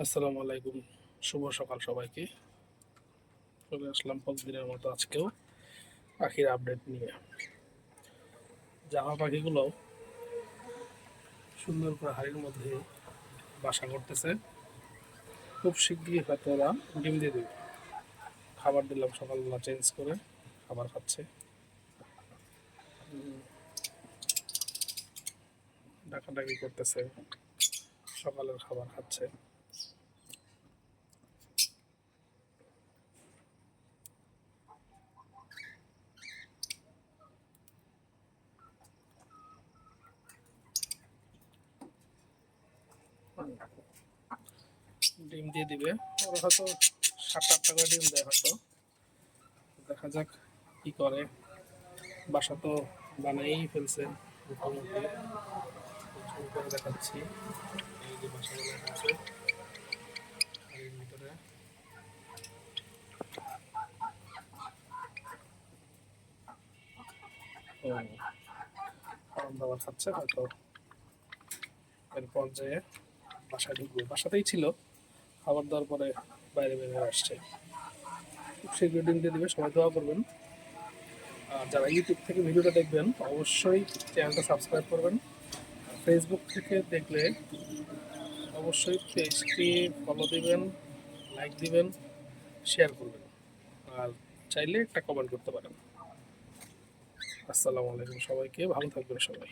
আসসালামু আলাইকুম। শুভ সকাল সবাইকে। চলে আসলাম প্রতিদিনের মতো আজকেও পাখির আপডেট নিয়ে। জামা পাখিগুলো সুন্দর করে হাড়ির মধ্যে বাসা করতেছে। খুব শিগগিরই হয়তো ওরা ডিম দিয়ে দেবে। খাবার দিলাম সকালবেলা চেঞ্জ করে, খাবার খাচ্ছে। ডাকাডাকি করতেছে, সকালের খাবার খাচ্ছে। ডিম দিয়ে দিবে। ওরা হয়তো সাত আটটা করে ডিম দেয় হয়তো। দেখা যাক কি করে। বাসা তো বানাই ফেলছে। মোটামুটি দেখাচ্ছি। যে খাচ্ছে হয়তো। এর পর্যায়ে বাসায় ঢুকবে। বাসাতেই ছিল। খাবার দেওয়ার পরে বাইরে বের হয়ে আসছে। খুব শীঘ্রই ডিম দিয়ে দেবে, সবাই দোয়া করবেন। আর যারা ইউটিউব থেকে ভিডিওটা দেখবেন, অবশ্যই চ্যানেলটা সাবস্ক্রাইব করবেন। ফেসবুক থেকে দেখলে অবশ্যই পেজটি ফলো দিবেন লাইক দিবেন শেয়ার করবেন। আর চাইলে একটা কমেন্ট করতে পারেন। আসসালামু আলাইকুম সবাইকে, ভালো থাকবেন সবাই।